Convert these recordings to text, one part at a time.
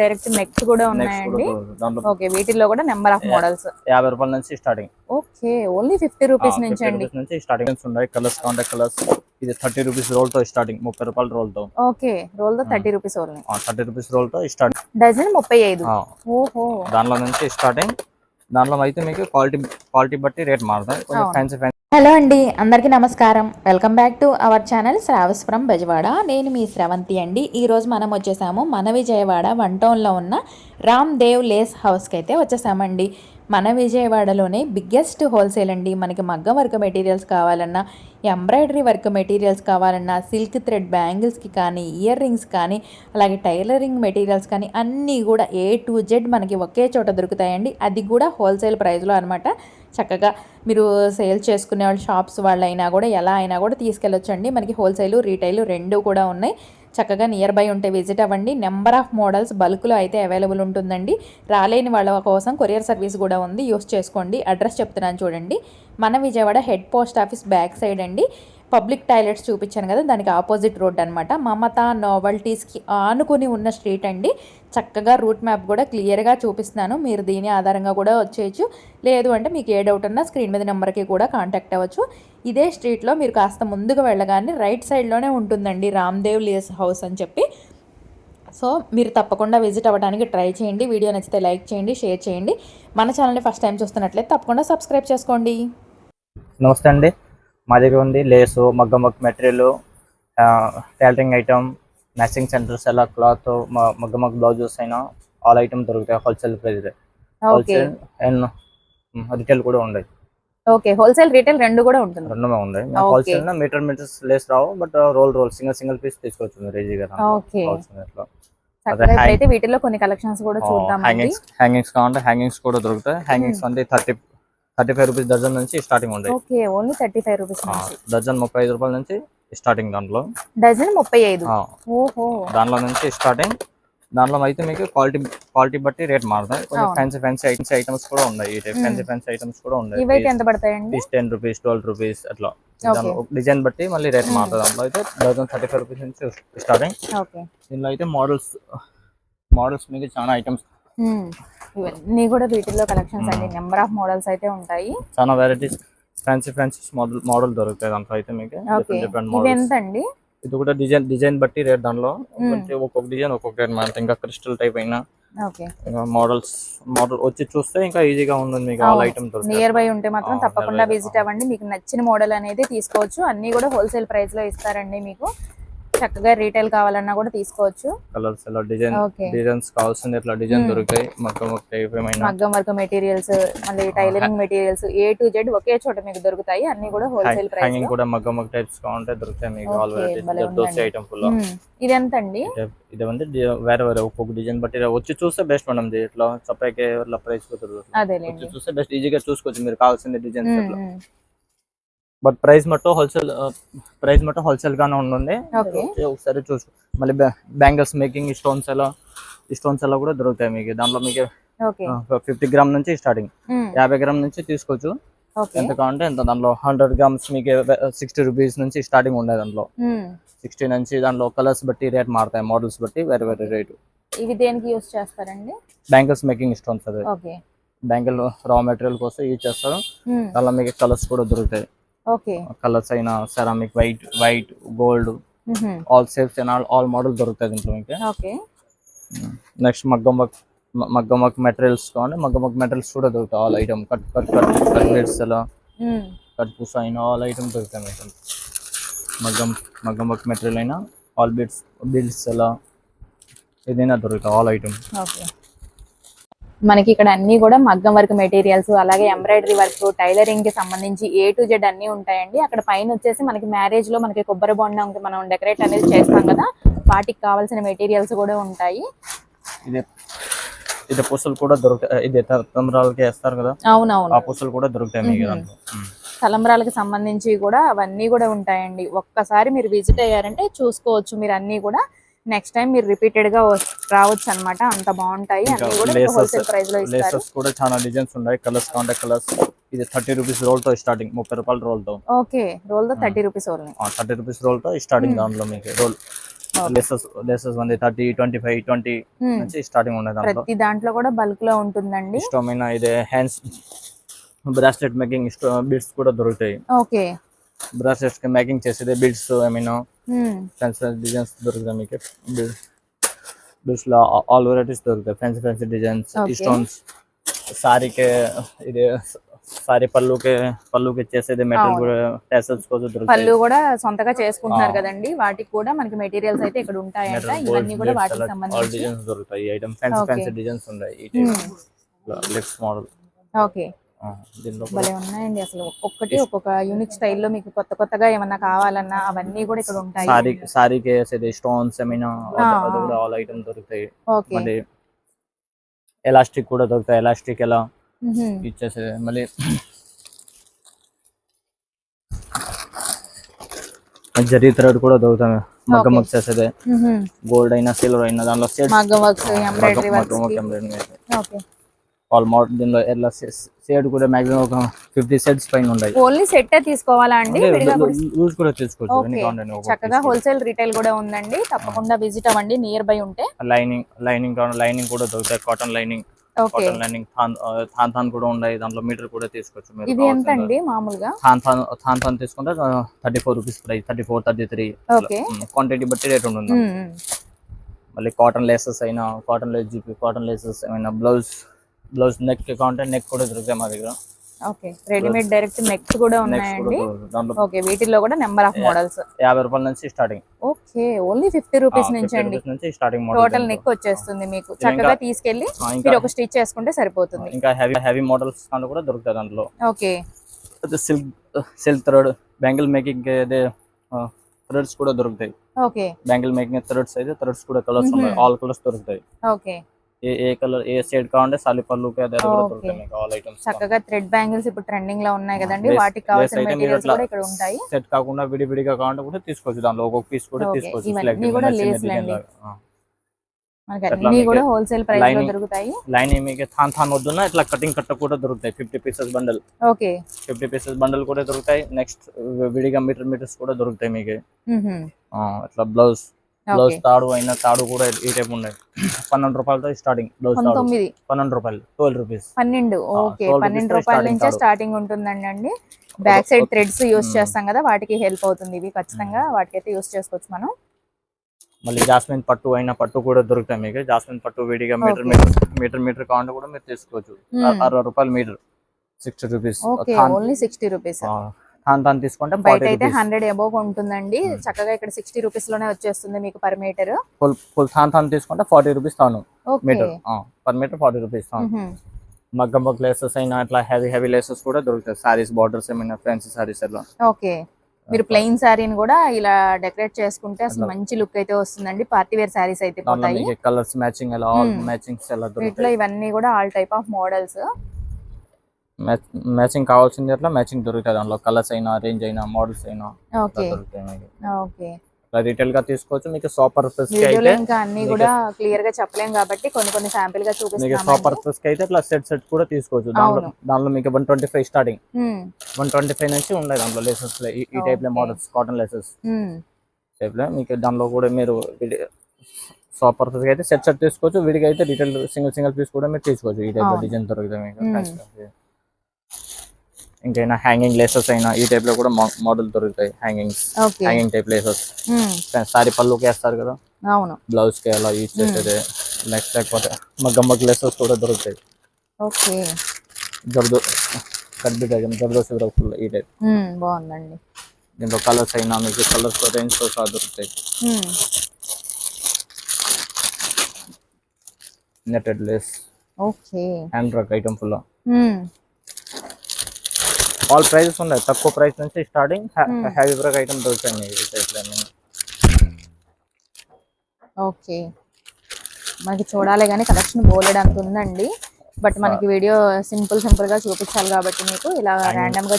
Direct next కూడా ఉన్నాయండి. Okay వీటిల్లో కూడా నెంబర్ ఆఫ్ మోడల్స్. యాభై రూపాయల నుంచి starting okay only fifty rupees నుంచి అండి నుంచి స్టార్టింగ్ ఉన్నాయి కలర్స్ కాంటాక్ట్ కలర్స్ ఇది థర్టీ రూపీస్ రోల్తో స్టార్టింగ్ ముప్పై రూపాయల రోల్తో okay రోల్తో thirty rupees only thirty rupees రోల్తో start dozen ముప్పై ఐదు. ఓహో. దానిలో నుంచి స్టార్టింగ్ దానిలో అయితే మీకు క్వాలిటీ క్వాలిటీ బట్టి రేట్ మారుతాయి. కొంచెం ఫ్యాన్సీ హలో అండి అందరికీ నమస్కారం. Welcome back to our channel Sravas from Bezawada. నేను మీ శ్రవంతి అండి. ఈరోజు మనం వచ్చేసాము మన విజయవాడ వన్ టౌన్లో ఉన్న రామ్ దేవ్ లేస్ హౌస్కి అయితే వచ్చేసామండి. మన విజయవాడలోనే బిగ్గెస్ట్ హోల్సేల్ అండి. మనకి మగ్గం వర్క్ మెటీరియల్స్ కావాలన్నా ఎంబ్రాయిడరీ వర్క్ మెటీరియల్స్ కావాలన్నా సిల్క్ థ్రెడ్ బ్యాంగిల్స్కి కానీ ఇయర్ రింగ్స్ కానీ అలాగే టైలరింగ్ మెటీరియల్స్ కానీ అన్నీ కూడా ఏ టు జెడ్ మనకి ఒకే చోట దొరుకుతాయండి. అది కూడా హోల్సేల్ ప్రైస్లో అనమాట చక్కగా మీరు సేల్ చేసుకునే వాళ్ళు షాప్స్ వాళ్ళు అయినా కూడా ఎలా అయినా కూడా తీసుకెళ్ళొచ్చండి. మనకి హోల్సేలు రీటైలు రెండు కూడా ఉన్నాయి. చక్కగా నియర్ బై ఉంటే విజిట్ అవ్వండి. నెంబర్ ఆఫ్ మోడల్స్ బల్క్లో అయితే అవైలబుల్ ఉంటుందండి. రాలేని వాళ్ళ కోసం కొరియర్ సర్వీస్ కూడా ఉంది. యూస్ చేసుకోండి. అడ్రస్ చెప్తున్నాను చూడండి. మన Vijayawada head post office back side అండి. పబ్లిక్ టాయిలెట్స్ చూపించాను కదా దానికి ఆపోజిట్ రోడ్ అనమాట మమత నోవల్టీస్కి ఆనుకుని ఉన్న స్ట్రీట్ అండి. చక్కగా రూట్ మ్యాప్ కూడా క్లియర్గా చూపిస్తున్నాను. మీరు దీని ఆధారంగా కూడా వచ్చేయచ్చు. లేదు అంటే మీకు ఏ డౌట్ ఉన్నా స్క్రీన్ మీద నెంబర్కి కూడా కాంటాక్ట్ అవ్వచ్చు. ఇదే స్ట్రీట్లో మీరు కాస్త ముందుకు వెళ్ళగానే రైట్ సైడ్లోనే ఉంటుందండి రామ్దేవ్ లేస్ హౌస్ అని చెప్పి. సో మీరు తప్పకుండా విజిట్ అవ్వడానికి ట్రై చేయండి. వీడియో నచ్చితే లైక్ చేయండి షేర్ చేయండి. మన ఛానల్ని ఫస్ట్ టైం చూస్తున్నట్లయితే తప్పకుండా సబ్స్క్రైబ్ చేసుకోండి. నమస్తే అండి. మా దగ్గర ఉంది లేసు మగ్గం work material tailoring item matching centres ఎలా క్లాత్ మగ్గం వర్క్ బ్లౌజెస్ అయినా ఆల్ ఐటమ్ దొరుకుతాయి wholesale price okay. Wholesale and retail కూడా ఉన్నాయి. ఓకే హోల్సేల్ రీటైల్ రెండు కూడా ఉంటుంది రెండు Okay. Wholesale metre metres lace Rao but roll roll single single piece తీసుకోవచ్చు మీరు ఈజీగా ఓకే. అయితే వీటిలో కొన్ని కలెక్షన్స్ కూడా చూద్దామండి హ్యాంగింగ్స్ హ్యాంగింగ్స్ కావాలంటే హ్యాంగింగ్స్ కూడా దొరుకుతాయి. హ్యాంగింగ్స్ అంటే thirty thirty five rupees dozen నుంచి స్టార్టింగ్ ఉంటాయి. Okay only thirty five rupees నుంచి. డజన్ ముప్పై ఐదు రూపాయల నుంచి స్టార్టింగ్ దాంట్లో. డజన్ ముప్పై ఐదు. ఓహో. దాంట్లో నుంచి స్టార్టింగ్ దాంట్లో అయితే మీకు క్వాలిటీ క్వాలిటీ బట్టి రేట్ మారుతాయి. కొంచెం. ఫ్యాన్సీ ఫ్యాన్సీ ఐటమ్స్ ఐటమ్స్ కూడా ఉన్నాయి. ఫ్యాన్సీ ఫ్యాన్సీ ఐటమ్స్ కూడా ఉన్నాయి. ఇవైతే ఎంత పడతాయండి? టెన్ రూపీస్ ట్వెల్వ్ రూపీస్ అట్లా. డిజైన్ బట్టి మళ్ళీ రేట్ మారుతుంది. దాంట్లో అయితే డజన్ థర్టీ ఫైవ్ రూపీస్ నుంచి స్టార్టింగ్ ఓకే. దీనిలో అయితే మోడల్స్ మోడల్స్ మీకు చాలా ఐటమ్స్. ఇవన్నీ కూడా వీటిల్లో కలెక్షన్స్ అండి. నెంబర్ ఆఫ్ మోడల్స్ అయితే ఉంటాయి. చాలా varieties fancy fancy model model దొరుకుతాయి దాంట్లో అయితే మీకు. డిఫరెంట్ డిఫరెంట్ మోడల్స్ ఎంత అండి ఇది కూడా డిజైన్ డిజైన్ బట్టి రేట్. కొంచెం ఒక్కొక్క డిజైన్ ఒక్కొక్క రేట్ మారుతుంది ఇంకా క్రిస్టల్ టైప్ అయినా ఓకే మోడల్స్ మోడల్ వచ్చి చూస్తే ఇంకా ఈజీగా ఉంటుంది మీకు ఆల్. ఐటమ్ నియర్ బై ఉంటే మాత్రం తప్పకుండా. విజిట్ అవ్వండి మీకు నచ్చిన మోడల్ అనేది తీసుకోవచ్చు అన్ని కూడా హోల్సేల్ ప్రైస్లో ఇస్తారండి మీకు చక్కగా రీటైల్ కావాలన్నా కూడా తీసుకోవచ్చు. కలర్స్ ఇలా డిజైన్ డిజైన్స్ కావాల్సింది ఇట్లా డిజైన్ hmm. దొరుకుతాయి మగ్గం వర్క్ మగ్గం వర్క్ మెటీరియల్స్ మళ్ళీ tailoring materials A to Z ఒకే చోట మీకు దొరుకుతాయి అన్ని కూడా హోల్సేల్ ప్రైస్ కూడా మగ్గం వర్క్ టైప్స్ కావాలంటే దొరుకుతాయి మీకు ఆల్ వెరైటీస్ ఐటమ్ ఫుల్ ఇది ఎంత అండి ఇది వంద వేరే వేరే ఒక్కొక్క డిజైన్ బట్టి వచ్చి చూస్తే బెస్ట్ మనం ఇట్లా చప్పకే ఇట్లా ప్రైస్ వచ్చి చూస్తే బెస్ట్ ఈజీగా చూసుకోవచ్చు మీరు కావాల్సిన డిజైన్స్ బట్ ప్రైస్ మట్టు హోల్సేల్ ప్రైస్ మట్టు హోల్సేల్ గానే ఉంటుంది ఒకసారి చూసు మళ్ళీ బ్యాంగిల్స్ మేకింగ్ స్టోన్స్ ఎలా స్టోన్స్ ఎలా కూడా దొరుకుతాయి మీకు. దాంట్లో మీకు ఫిఫ్టీ గ్రామ్ నుంచి స్టార్టింగ్. యాభై గ్రామ్ నుంచి తీసుకోవచ్చు. ఎంత కావాలంటే ఎంత. దాంట్లో హండ్రెడ్ గ్రామ్స్ మీకు సిక్స్టీ రూపీస్ నుంచి స్టార్టింగ్ ఉండేది దాంట్లో. సిక్స్టీ నుంచి దాంట్లో కలర్స్ బట్టి రేట్ మారుతాయి. మోడల్స్ బట్టి వేరే వేరే రేటు. ఇవి దేనికి యూస్ చేస్తారండి? బ్యాంగిల్స్ మేకింగ్ స్టోన్స్ అది. బ్యాంగిల్ రా మెటీరియల్ కోసం యూజ్ చేస్తారు. దాంట్లో మీకు కలర్స్ కూడా దొరుకుతాయి. కలర్స్ అయినా ceramic white white gold all shapes అయినా ఆల్ మోడల్ దొరుకుతాయి దీంట్లో మీకు. ఓకే. నెక్స్ట్ మగ్గం వర్క్ మగ్గం వర్క్ మెటీరియల్స్ కావాలి మగ్గం వర్క్ మెటీరియల్స్ కూడా దొరుకుతాయి. All item cut cut cut cut అలా. ఉమ్, కట్ పూస అయినా ఆల్ ఐటమ్ దొరుకుతాయి మీకు. మగ్గం మగ్గం వర్క్ మెటీరియల్ అయినా ఆల్ బీడ్స్ బీడ్స్ అలా. ఏదైనా దొరుకుతాయి ఆల్ ఐటమ్ ఓకే. మనకి ఇక్కడ అన్ని కూడా మగ్గం వర్క్ మెటీరియల్స్ అలాగే ఎంబ్రాయిడరీ వర్క్ టైలరింగ్కి సంబంధించి ఏ టు జెడ్ అన్ని ఉంటాయండి. అక్కడ పైన వచ్చేసి మనకి మ్యారేజ్లో మనకి కొబ్బరి బొండం మనం డెకరేట్ అనేది చేస్తాం కదా. వాటికి కావాల్సిన మెటీరియల్స్ కూడా ఉంటాయి. ఇది పూసలు కూడా దొరుకుతాయి. ఇది వేస్తారు కదా. ఆ అవునవును పూసలు కూడా దొరుకుతాయి. తలంబ్రాలకు సంబంధించి కూడా అవన్నీ కూడా ఉంటాయండి. ఒక్కసారి మీరు విజిట్ అయ్యారంటే చూసుకోవచ్చు మీరు అన్ని కూడా. నెక్స్ట్ టైం మీరు రిపీటెడ్గా రావచ్చు అన్నమాట. అంత బాగుంటాయి. ఇంకా అన్ని కూడా laces- హోల్సేల్ ప్రైస్లో ఇస్తారు. లేసెస్ కూడా చాలా డిజైన్స్ ఉన్నాయి. కలర్స్ కాంటాక్ట్ కలర్స్ ఇది థర్టీ రూపీస్ రోల్తో స్టార్టింగ్ ముప్పై రూపాయల రోల్తో okay రోల్తో thirty rupees only thirty rupees రోల్తో starting దాంట్లో మీకు రోల్ లెసెస్ లెసెస్ ఉంది. Thirty twenty five twenty. నుంచి స్టార్టింగ్ ఉన్నాయి దాంట్లో. ప్రతి దాంట్లో కూడా బల్క్లో ఉంటుందండి. ఇష్టమైన ఇదే హ్యాండ్స్ బ్రాస్లెట్ మేకింగ్ బిడ్స్ కూడా దొరుకుతాయి. ఓకే బ్రాస్లెట్స్ మేకింగ్ చేసేది బిడ్స్ ఏమైనా ఉమ్, ఫ్యాన్సీ డిజైన్స్ దొరుకుతాయి మీకు. బిడ్స్లో ఆల్ వెరైటీస్ దొరుకుతాయి. Fancy fancy designs. స్టోన్స్ సారీకి ఇది సారీ పళ్ళుకి పళ్ళుకి చేసేది మెటీరియల్ కూడా టెసల్స్ కోసం దొరుకుతాయి. పళ్ళు కూడా సొంతగా చేసుకుంటున్నారు. కదండి. వాటికి కూడా మనకి మెటీరియల్స్ అయితే ఇక్కడ ఉంటాయంట. ఇవన్నీ కూడా వాటికి సంబంధించి. డిజైన్స్ దొరుకుతాయి ఐటమ్ ఫ్యాన్సీ. ఫ్యాన్సీ డిజైన్స్ ఉన్నాయి. ఈ లెఫ్ట్ మోడల్ ఓకే భలే ఉన్నాయండి అసలు. ఒక్కొక్కటి ఒక్కొక్క యూనిక్ స్టైల్లో మీకు కొత్త కొత్తగా ఏమన్నా కావాలన్నా అవన్నీ కూడా ఇక్కడ ఉంటాయి. సారీ సారీకి వేసేది స్టోన్స్ ఏమైనా అది. కూడా ఆల్ ఐటమ్ దొరుకుతాయి. మళ్ళీ ఎలాస్టిక్ కూడా దొరుకుతాయి. ఎలాస్టిక్ ఎలా. ఇచ్చేసేది మళ్ళీ జరీ థ్రెడ్ కూడా దొరుకుతాయి. మగ్గ. మగ్గ చేసేది. గోల్డ్ అయినా సిల్వర్ అయినా దానిలో ఆల్ మోడల్ దీనిలో ఎట్లా షేడ్ కూడా మాక్సిమం ఒక ఫిఫ్టీ సెట్స్ పైన ఉన్నాయి ఓన్లీ సెట్ తీసుకోవాలా అండి? యూజ్ కూడా తీసుకోవచ్చు చక్కగా హోల్సేల్ రిటైల్ కూడా ఉందండి. తప్పకుండా విజిట్ అవ్వండి నియర్ బై ఉంటే లైనింగ్ లైనింగ్ లైనింగ్ కూడా దొరుకుతాయి. కాటన్ లైనింగ్ కాటన్ లైనింగ్ థాన్ థాన్ కూడా ఉన్నాయి. దాంట్లో మీటర్ కూడా తీసుకోవచ్చు మీరు. ఇది ఎంత అండి మామూలుగా? థాన్ థాన్ థాన్ థాన్ తీసుకుంటే thirty four rupees price thirty four thirty three okay quantity బట్టి రేట్ ఉంటుంది. మళ్ళీ కాటన్ లేసెస్ అయినా cotton lace GP cotton laces అయినా బ్లౌజ్ బ్లౌజ్ నెక్ కావాలంటే నెక్ కూడా దొరుకుతాయి మా దగ్గర. ఓకే. రెడీమేడ్ డైరెక్ట్ నెక్స్ కూడా ఉన్నాయండి. ఓకే. వీటిల్లో కూడా నెంబర్ ఆఫ్ మోడల్స్ యాభై రూపాయల నుంచి starting okay. Only fifty rupees నుంచి అండి నుంచి స్టార్టింగ్ టోటల్ నెక్ వచ్చేస్తుంది మీకు. చక్కగా తీసుకెళ్ళి మీరు ఒక స్టిచ్ చేసుకుంటే సరిపోతుంది. ఇంకా హెవీ హెవీ మోడల్స్ కూడా దొరుకుతాయి దాంట్లో. Okay. Silk silk thread bangle making అదే థ్రెడ్స్ కూడా దొరుకుతాయి. ఓకే. బ్యాంగిల్ మేకింగ్ థ్రెడ్స్ అయితే థ్రెడ్స్ కూడా కలర్స్ ఉన్నాయి. ఆల్ కలర్స్ దొరుకుతాయి. ఓకే. ఏ ఏ కలర్ ఏ షేడ్ కావాలంటే సాలి ఆల్ ఐటమ్స్ చక్కగా థ్రెడ్ బ్యాంగిల్స్ ఇప్పుడు ట్రెండింగ్లో ఉన్నాయి కదండి. వాటికి కావాల్సిన మెటీరియల్స్ కూడా ఇక్కడ ఉంటాయి. సెట్ కాకుండా విడివిడిగా కావాలంటే కూడా తీసుకోవచ్చు. దాంట్లో ఒక్కొక్క పీస్ కూడా. తీసుకోవచ్చు. కూడా చిన్న lace design లండి. లాగా. ఆ. మనకి అట్లా అన్ని మీకు కూడా హోల్సేల్ ప్రైస్లో lining- దొరుకుతాయి. లైనింగ్ మీకు థాన్ థాన్ వద్దున్నా ఇట్లా కటింగ్ కట్ట కూడా దొరుకుతాయి. Fifty pieces bundle okay. Fifty pieces bundle కూడా దొరుకుతాయి. నెక్స్ట్ విడిగా మీటర్ మీటర్స్ కూడా దొరుకుతాయి మీకు. ఇట్లా బ్లౌజ్ బ్లౌజ్ తాడు అయినా తాడు కూడా ఈ టైప్ ఉన్నాయి పన్నెండు రూపాయలతో స్టార్టింగ్ బ్లౌజ్ తాడు. పన్నెండు రూపాయలు. ట్వెల్వ్ రూపీస్ పన్నెండు. ఓకే. 12 పన్నెండు రూపాయల నుంచే. స్టార్టింగ్ ఉంటుందండి అండి. Back side threads use Hmm. చేస్తాం కదా వాటికి హెల్ప్ అవుతుంది ఇవి ఖచ్చితంగా. వాటికైతే యూస్ చేసుకోవచ్చు మనం. మళ్ళీ జాస్మిన్ పట్టు అయినా పట్టు కూడా దొరుకుతాయి మీకు. జాస్మిన్ పట్టు విడిగా మీటర్. మీటర్ మీటర్ మీటర్ కావాలంటే కూడా మీరు తీసుకోవచ్చు. Hmm. అరవై రూపాయలు metre sixty rupees okay. Only sixty rupees than తీసుకుంటే బయట అయితే హండ్రెడ్ అబోవ్ ఉంటుందండి. Hmm. చక్కగా ఇక్కడ సిక్స్టీ రూపీస్లోనే వచ్చేస్తుంది మీకు పర్ మీటర్ ఫుల్ ఫుల్ థాన్ థాన్ తీసుకుంటే ఫార్టీ రూపీస్ తాను metre per metre forty rupees తాను. మగ్గం మగ్గ లేసెస్ అయినా అట్లా హెవీ హెవీ లేసెస్ కూడా దొరుకుతాయి. సారీస్ బార్డర్స్ ఏమైనా ఫ్యాన్సీ సారీస్ అట్లా. ఓకే. మీరు ప్లెయిన్ శారీని కూడా ఇలా డెకరేట్ చేసుకుంటే అసలు. మంచి లుక్ అయితే వస్తుందండి. పార్టీ వేర్ శారీస్ అయితే పోతాయి. కలర్స్ మ్యాచింగ్ అలా ఆల్ వీటిలో దొరుకుతాయి. ఇవన్నీ కూడా all type of models matching కావాల్సింది అట్లా మ్యాచింగ్ దొరుకుతాయి. దాంట్లో కలర్స్ అయినా రేంజ్ అయినా మోడల్స్ అయినా ఓకే. ఓకే. రీటైల్గా తీసుకోవచ్చు. మీకు షాప్ పర్పస్ ఇంకా అన్ని కూడా క్లియర్గా చెప్పలేం కాబట్టి కొన్ని కొన్ని శాంపిల్గా మీకు షాప్ చూపిస్తున్నాం పర్పస్కి అయితే ఇట్లా సెట్ సెట్ కూడా తీసుకోవచ్చు. దాంట్లో. దాంట్లో మీకు one twenty five starting one twenty five నుంచి ఉన్నాయి దాంట్లో లేసెస్ ఈ టైప్లో. మోడల్స్ కాటన్ లేసెస్ టైప్లో. మీకు దాంట్లో కూడా మీరు షాప్ పర్పస్ అయితే సెట్ సెట్ తీసుకోవచ్చు. వీడికి అయితే రిటైల్ సింగిల్ సింగిల్ పీస్ కూడా మీరు తీసుకోవచ్చు. ఈ టైప్. డిజైన్ దొరుకుతాయి మీకు. ఇంకైనా హ్యాంగింగ్ లేసెస్ అయినా ఈ టైప్లో కూడా మోడల్ దొరుకుతాయి. Hangings okay hanging type laces sari పళ్ళుకి వేస్తారు కదా? అవును. బ్లౌజ్కి అలా యూజ్ చేసేది. నెక్స్ట్ లేకపోతే మగ్గం మగ్గ లేసెస్ కూడా దొరుకుతాయి. ఓకే జర్దో జర్దోసి ఫుల్ ఈ టైప్ బాగుందండి. దీంట్లో కలర్స్ అయినా మీకు కలర్స్ రేంజ్తో సహా దొరుకుతాయి. Hmm. Netted lace okay hand work item full Hmm. All prices ఉన్నాయి. తక్కువ ప్రైస్ నుంచి స్టార్టింగ్. హ్యావీ వర్క్ ఐటమ్ దొరుకుతాయి. ఓకే మనకి చూడాలి కానీ కలెక్షన్ అంత ఉందండి. బట్ మనకి వీడియో సింపుల్ సింపుల్గా చూపించాలి కాబట్టి మీకు ఇలా ర్యాండమ్గా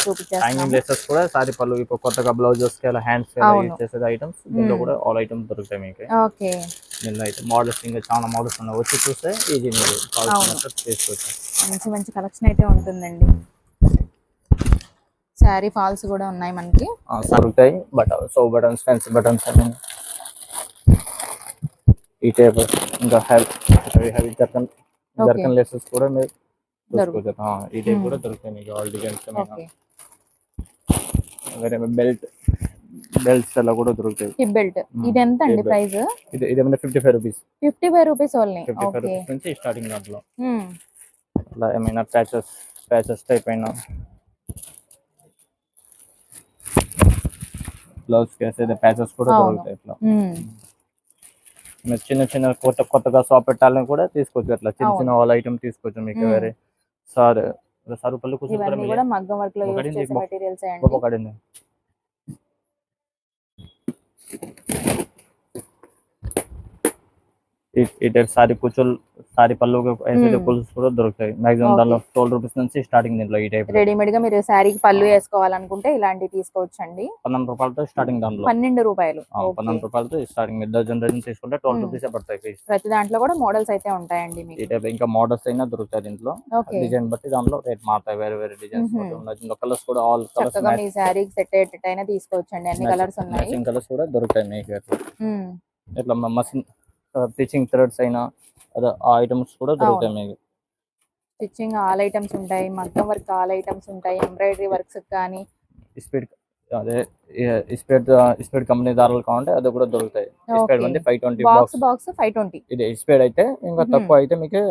లేసెస్ కూడా సారీ పళ్ళు ఇప్పుడు కొత్తగా బ్లౌజెస్కి అలా హ్యాండ్స్ చేసేది ఐటమ్స్ దీంట్లో. కూడా ఆల్ ఐటమ్స్ దొరుకుతాయి మీకు. ఓకే దీనిలో అయితే మోడల్స్ ఇంకా చాలా మోడల్స్ ఉన్నాయి. వచ్చి చూస్తే ఈజీ మీరు తీసుకోవచ్చు మంచి మంచి కలెక్షన్ అయితే ఉంటుందండి. శారీ ఫాల్స్ కూడా ఉన్నాయి మనకి. ఆ, దొరుకుతాయి but so buttons fancy buttons అన్ని. ఈ టైప్ ఇంకా heavy heavy heavy zircon. Zircon laces కూడా మీరు ఈ టైప్. కూడా దొరుకుతాయి మీకు ఆల్ డిజైన్స్ వేరే బెల్ట్ బెల్ట్స్ అలా కూడా దొరుకుతాయి. Hip belt. ఇది ఎంత అండి. ప్రైస్? ఇది ఇదేమంటే fifty five rupees fifty five rupees only fifty five rupees నుంచి స్టార్టింగ్ దాంట్లో. అలా ఏమైనా ప్యాచెస్ ప్యాచెస్ టైప్ అయినా. బ్లౌజ్ ప్యాచెస్ కూడా. దొరుకుతాయి ఇట్లా చిన్న చిన్న కొత్త కొత్తగా షాప్ పెట్టాలని కూడా తీసుకోవచ్చు అట్లా చిన్న. చిన్న వాళ్ళ ఐటమ్ తీసుకోవచ్చు మీకు. వేరే సార్ సార్ పళ్ళు కూర్చొని కూడా మగ్గం వర్క్లో చేసే మెటీరియల్స్ అండి కడింది ఇటు సారీ కూర్చోలు సారీ పళ్ళు మ్మ్. పులుసు కూడా దొరుకుతాయి మాక్సిమం. దానిలో ట్వెల్వ్ రూపీస్ నుంచి స్టార్టింగ్ దీంట్లో ఈ టైప్ రెడీమేడ్గా మీరు శారీకి పళ్ళు వేసుకోవాలనుకుంటే ఇలాంటివి తీసుకోవచ్చు అండి పన్నెండు రూపాయలతో స్టార్టింగ్ దాంట్లో. పన్నెండు రూపాయలు. పన్నెండు రూపాయలతో స్టార్టింగ్ మీరు డజన్ డజన్ తీసుకుంటే ట్వెల్వ్. రూపీస్ పడతాయి పీస్ ప్రతి దాంట్లో కూడా మోడల్స్ అయితే ఉంటాయండి ఈ టైప్ ఇంకా మోడల్స్ అయినా దొరుకుతాయి దీంట్లో. డిజైన్ బట్టి దాంట్లో రేట్ మారుతాయి. వేరే వేరే డిజైన్స్. దీంట్లో కలర్స్ కూడా ఆల్ కలర్స్ మీ శారీకి సెట్ అయ్యేటట్టు అయినా తీసుకోవచ్చు అండి అన్ని కలర్స్ ఉన్నాయి. కలర్స్ కూడా దొరుకుతాయి మీకు ఉమ్, ఇట్లా మసిన్ టీచింగ్ థ్రెడ్స్ అయినా అదే ఆ ఐటమ్స్ కూడా దొరుకుతాయి మీకు. స్టిచ్చింగ్ ఆల్ ఐటమ్స్ ఉంటాయి మగ్గం వర్క్ ఆల్ ఐటమ్స్ ఉంటాయి ఎంబ్రాయిడరీ వర్క్స్ కానీ. స్పీడ్ అదే స్పీడ్ స్పీడ్ కంపెనీ దారాలు కావాలంటే అది కూడా దొరుకుతాయి. స్పీడ్. ఉంది five twenty box box five twenty ఇది స్పీడ్ అయితే ఇంకా. తక్కువ అయితే మీకు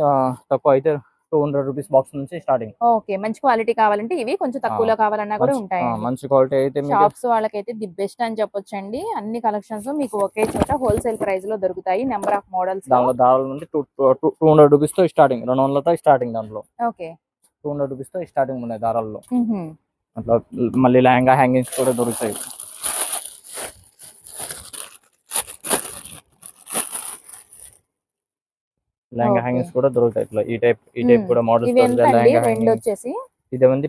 తక్కువ అయితే టూ హండ్రెడ్ రూపీస్ బాక్స్ నుంచి స్టార్టింగ్. ఓకే మంచి క్వాలిటీ కావాలంటే ఇవి కొంచెం తక్కువలో కావాలన్నా కూడా ఉంటాయి. మంచి క్వాలిటీ అయితే షాప్స్ వాళ్ళకైతే ది బెస్ట్ అని చెప్పొచ్చండి. అన్ని కలెక్షన్స్ మీకు ఒకే చోట హోల్సేల్ ప్రైస్లో దొరుకుతాయి నెంబర్ ఆఫ్ మోడల్స్ దారాల నుండి టూ టూ హండ్రెడ్ రూపీస్తో స్టార్టింగ్. రెండు వందలతో స్టార్టింగ్ దాంట్లో. ఓకే. టూ హండ్రెడ్ రూపీస్తో స్టార్టింగ్ ఉన్నాయి దారాల్లో. అట్లా మళ్ళీ లెహంగా హ్యాంగింగ్స్ కూడా దొరుకుతాయి. లెహంగా. హ్యాంగింగ్స్ కూడా దొరుకుతాయి ఇట్లా. ఈ టైప్ ఈ టైప్. కూడా మోడల్స్ రెండు వచ్చేసి? ఇదేమంది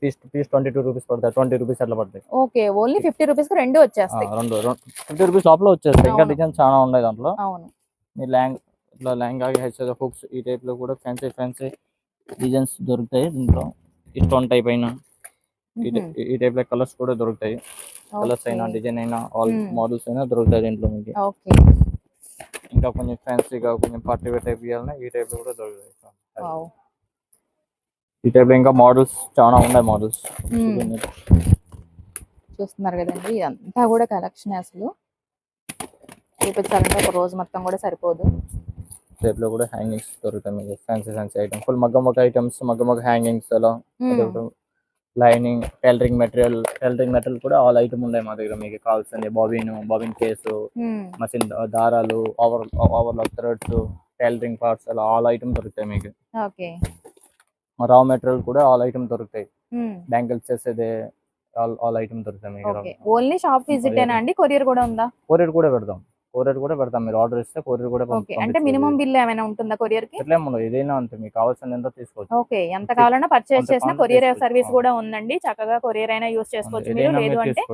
piece piece twenty two rupees పడతాయి. ట్వంటీ రూపీస్ అట్లా పడతాయి. ఓకే ఓన్లీ ఫిఫ్టీ రూపీస్ రెండు వచ్చేస్తాయి. రెండు ఫిఫ్టీ రూపీస్ లోపల వచ్చేస్తాయి. ఇంకా. డిజైన్ చాలా ఉన్నాయి దాంట్లో. అవును. మీ లెహంగా ఇట్లా లెహంగా హెచ్ఎస్ హుక్స్ ఈ టైప్లో కూడా ఫ్యాన్సీ ఫ్యాన్సీ డిజైన్స్ దొరుకుతాయి దీంట్లో. స్టోన్ టైప్ అయినా. ఈ టైప్లో కలర్స్ కూడా దొరుకుతాయి. కలర్స్ అయినా డిజైన్ అయినా ఆల్. మోడల్స్ అయినా దొరుకుతాయి దీంట్లో మీకు. ఓకే. ఇంకా కొంచెం ఫ్యాన్సీగా కొంచెం పార్టీ వేర్ టైప్ ఇవ్వాలన్నా ఈ టైప్ కూడా దొరుకుతాయి. ఈ టైప్ ఇంకా మోడల్స్ చాలా ఉన్నాయి మోడల్స్. చూస్తున్నారు కదండి ఇదంతా కూడా కలెక్షన్ అసలు. చూపించాలంటే ఒక రోజు మొత్తం కూడా సరిపోదు. టైప్లో కూడా హ్యాంగింగ్స్ దొరుకుతాయి మీకు. ఫ్యాన్సీ ఫ్యాన్సీ ఐటమ్ ఫుల్ మగ్గ మగ్గ ఐటమ్స్ మగ్గ మగ్గ హ్యాంగింగ్స్ అలా. Lining tailoring material tailoring material కూడా ఆల్ ఐటమ్ ఉన్నాయి మా దగ్గర. మీకు కావాల్సింది బాబిన్ బాబిన్ కేసు. మషిన్ దారాలు over overlock threads tailoring parts అలా ఆల్ ఐటమ్ దొరుకుతాయి మీకు. ఓకే. రా మెటీరియల్ కూడా ఆల్ ఐటమ్ దొరుకుతాయి. బ్యాంగిల్స్ చేసేది ఆల్ ఆల్ ఐటమ్ దొరుకుతాయి మీకు ఓన్లీ షాప్ విజిట్ అండి? కొరియర్ కూడా ఉందా? కొరియర్ కూడా పెడతాం. కొరియర్ కూడా పెడతాం. మీరు ఆర్డర్ ఇస్తే కొరియర్ కూడా అంటే. మినిమం బిల్ ఏమైనా ఉంటుందా కొరియర్కి? ఎట్లా ఉండదు ఏదైనా అంతే మీకు కావాల్సిన ఎంత తీసుకోవచ్చు. ఓకే ఎంత కావాలన్నా పర్చేస్ చేసిన కొరియర్. సర్వీస్. కూడా ఉందండి. చక్కగా కొరియర్ అయినా యూస్ చేసుకోవచ్చు మీరు. లేదు అంటే.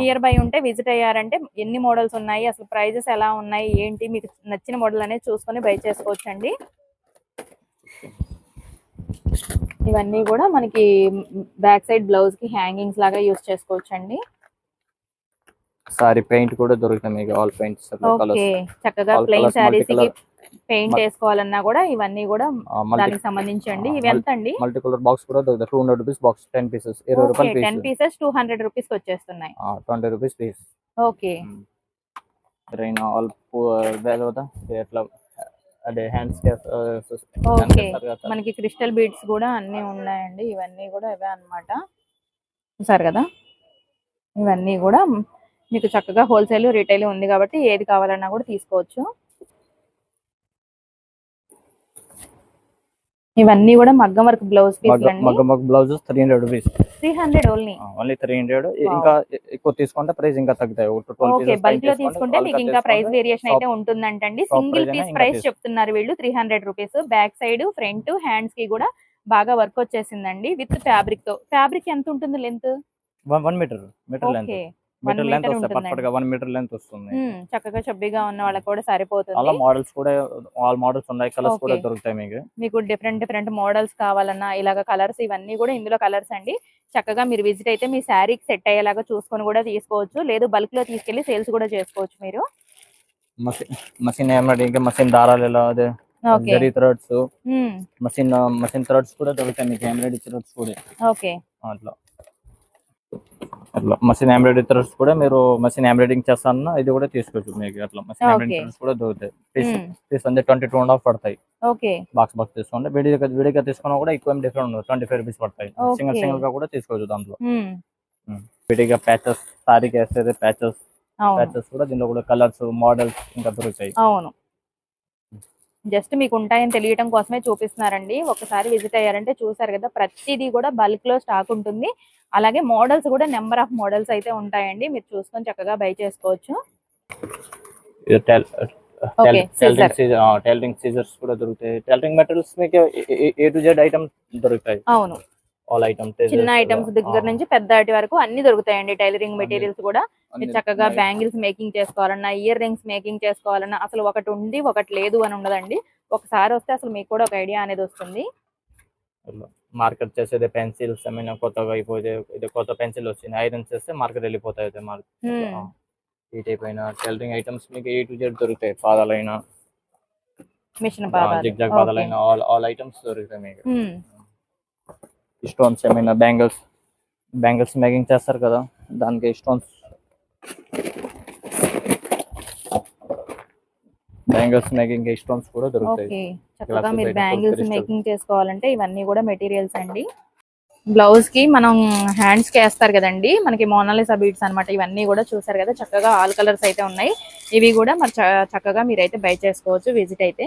నియర్ బై ఉంటే విజిట్ అయ్యారంటే ఎన్ని మోడల్స్ ఉన్నాయి అసలు ప్రైజెస్ ఎలా ఉన్నాయి ఏంటి మీకు నచ్చిన మోడల్ అనేది చూసుకొని బై చేసుకోవచ్చు అండి ఇవన్నీ కూడా మనకి బ్యాక్ సైడ్ బ్లౌజ్కి హ్యాంగింగ్స్ లాగా యూస్ చేసుకోవచ్చు అండి సారీ పెయింట్ కూడా దొరుకుతాయి మీకు ఆల్ పెయింట్స్ చక్కగా ప్లెయిన్ colours, శారీస్కి. పెయింట్ వేసుకోవాలన్నా కూడా ఇవన్నీ కూడా దానికి సంబంధించి అండి ఆ, ఇవి ఎంత అండి మల్టీ కలర్ బాక్స్ కూడా దొరుకుతాయి. Two hundred rupees box ten pieces ఇరవై రూపాయలు ten piece pieces two hundred rupees వచ్చేస్తున్నాయి. Twenty rupees piece okay. Raina all ఎట్లా? అదే హ్యాండ్స్ ఓకే. మనకి క్రిస్టల్ బీడ్స్ కూడా అన్ని ఉన్నాయండి. ఇవన్నీ కూడా ఇవే అన్నమాట. చూసారు కదా? ఇవన్నీ కూడా మీకు చక్కగా హోల్సేల్ రీటైల్ ఉంది కాబట్టి ఏది కావాలన్నా కూడా తీసుకోవచ్చు. ఇవన్నీ కూడా మగ్గం వర్క్ బ్లౌజ్ మగ్గ blouses three hundred rupees three hundred only only three hundred ఇంకా ఎక్కువ తీసుకుంటే ప్రైస్ ఇంకా తగ్గుతాయి. ఓకే బల్క్లో తీసుకుంటే మీకు ఇంకా ప్రైస్ వేరియేషన్ అయితే ఉంటుందంటండి. సింగిల్ పీస్ ప్రైస్ చెప్తున్నారు వీళ్ళు. Three hundred rupees back side front హ్యాండ్స్కి కూడా బాగా వర్క్ వచ్చేసిందండి. విత్ ఫ్యాబ్రిక్తో. ఫ్యాబ్రిక్ ఎంత ఉంటుంది length one metre metre length metre length వస్తాయి. పర్ఫెక్ట్గా వన్ మీటర్ లెంత్ వస్తుంది. చక్కగా చబ్బిగా ఉన్న వాళ్ళకి కూడా అలా సరిపోతుంది మోడల్స్ కూడా ఆల్ మోడల్స్ ఉన్నాయి. కలర్స్ కూడా. దొరుకుతాయి మీకు. మీకు డిఫరెంట్ డిఫరెంట్ మోడల్స్ కావాలన్నా ఇలాగ కలర్స్ ఇవన్నీ కూడా ఇందులో కలర్స్ అండి. చక్కగా మీరు విజిట్ అయితే మీ శారీకి సెట్ అయ్యేలాగా చూసుకొని కూడా తీసుకోవచ్చు. లేదు బల్క్లో తీసుకెళ్ళి సేల్స్ కూడా చేసుకోవచ్చు మీరు. మషిన్ మషిన్ ఏమడి ఇంకా మషిన్ దారాలు ఎలా? అదే జరీ థ్రెడ్స్ కూడా దొరుకుతాయి మీకు. ఎంబ్రాయిడరీ థ్రెడ్స్ కూడా. ఓకే అట్లా. అట్లా. మషిన్ ఎంబ్రాయిడరీ థ్రెడ్స్ కూడా మీరు మషిన్ ఎంబ్రాయిడింగ్ చేస్తారన్నా ఇది కూడా తీసుకోవచ్చు మీకు అట్లా. Machine Okay. ఎంబ్రాయిడింగ్ థ్రెడ్స్ కూడా దొరుకుతాయి. పీస్ పీస్ అంటే ట్వంటీ టూ అండ్ హాఫ్ పడతాయి. ఓకే. బాక్స్ బాక్స్ తీసుకోండి. విడిగా విడిగా తీసుకున్నా కూడా ఎక్కువ డిఫరెంట్ ఉండదు. ట్వంటీ ఫైవ్ రూపీస్ పడతాయి. సింగిల్ సింగిల్గా కూడా తీసుకోవచ్చు దాంట్లో. విడిగా ప్యాచెస్ సారీకి వేస్తే ప్యాచెస్. ప్యాచెస్ కూడా దీనిలో కూడా కలర్స్ మోడల్స్ ఇంకా దొరుకుతాయి. అవును. జస్ట్ మీకు ఉంటాయని తెలియటం కోసమే చూపిస్తున్నారండి. ఒకసారి విజిట్ అయ్యారంటే చూసారు కదా ప్రతిదీ కూడా బల్క్లో స్టాక్ ఉంటుంది. అలాగే మోడల్స్ కూడా నెంబర్ ఆఫ్ మోడల్స్ అయితే ఉంటాయండి. మీరు చూసుకొని చక్కగా బై చేసుకోవచ్చు. టైలరింగ్ సీజర్స్ కూడా దొరుకుతాయి. టైలరింగ్ మెటీరియల్స్ మీకు ఏ టు జెడ్ ఐటమ్స్ దొరుకుతాయి? అవును. ఆల్ ఐటమ్స్ చిన్న ఐటమ్స్ దగ్గర నుంచి పెద్ద వాటి వరకు అన్ని దొరుకుతాయండి టైలరింగ్ మెటీరియల్స్ కూడా. చక్కగా బ్యాంగిల్స్ మేకింగ్ చేసుకోవాలన్నా ఇయర్ రింగ్స్ మేకింగ్ చేసుకోవాలన్నా అసలు ఒకటి ఉంది ఒకటి లేదు అని ఉండదండి. ఒకసారి వస్తే అసలు మీకు కూడా ఒక ఐడియా అనేది వస్తుంది. మార్కెట్ చేసేది పెన్సిల్స్ ఏమైనా కొత్తగా అయిపోతే ఇది కొత్త పెన్సిల్ వచ్చింది ఐరన్ చేస్తే మార్కెట్ వెళ్ళిపోతాయి. మార్కెట్ ఈ టైప్ అయిన టైలరింగ్ ఐటమ్స్ మీకు ఏ టు జెడ్ దొరుకుతాయి పాదాలైన? మిషన్ జిగ్ జాగ్ పాదాలైన ఆల్ ఆల్ ఐటమ్స్ దొరుకుతాయి మీకు. స్టోన్స్ ఏమైనా బ్యాంగిల్స్ బ్యాంగిల్స్ మేకింగ్ చేస్తారు కదా దానికి స్టోన్స్ బ్యాంగిల్స్ మేకింగ్ స్టోన్స్ కూడా దొరుకుతాయి. ఓకే. చక్కగా మీరు బ్యాంగిల్స్. మేకింగ్ చేసుకోవాలంటే ఇవన్నీ కూడా మెటీరియల్స్ అండి. బ్లౌజ్కి మనం హ్యాండ్స్కి వేస్తారు కదండి. మనకి మోనాలిసా బీడ్స్ అన్నమాట. ఇవన్నీ కూడా చూసారు కదా. చక్కగా ఆల్ కలర్స్ అయితే ఉన్నాయి. ఇవి కూడా మరి చక్కగా మీరైతే బై చేసుకోవచ్చు విజిట్ అయితే.